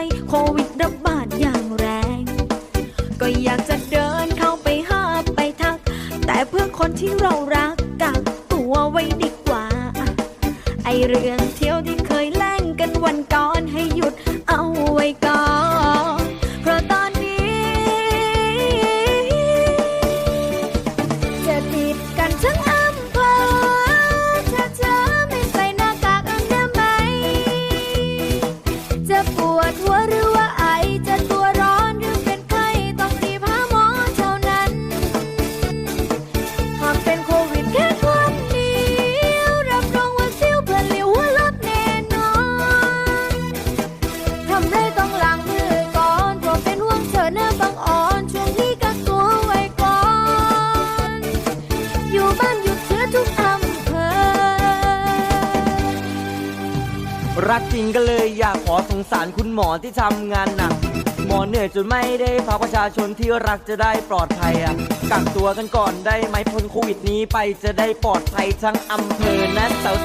ไปโควิดระบาดอย่างแรง ก็อยากจะเดินเข้าไปหาไปทัก แต่เพื่อคนที่เรารักกักตัวไว้ดีกว่า ไอเรื่องเที่ยวที่เคยแล่งกันวันก่อนให้หยุดเอาไว้ก่อนเพราะตอนนี้ จะติดกันทั้ง จะ รักจริงก็เลยอยากขอสงสารคุณหมอที่ทำงานหนัก หมอเหนื่อยจนไม่ได้พักประชาชนที่รักจะได้ปลอดภัยอะกักตัวกันก่อนได้ไหมพ้นโควิดนี้ไปจะได้ปลอดภัยทั้งอำเภอนะสาว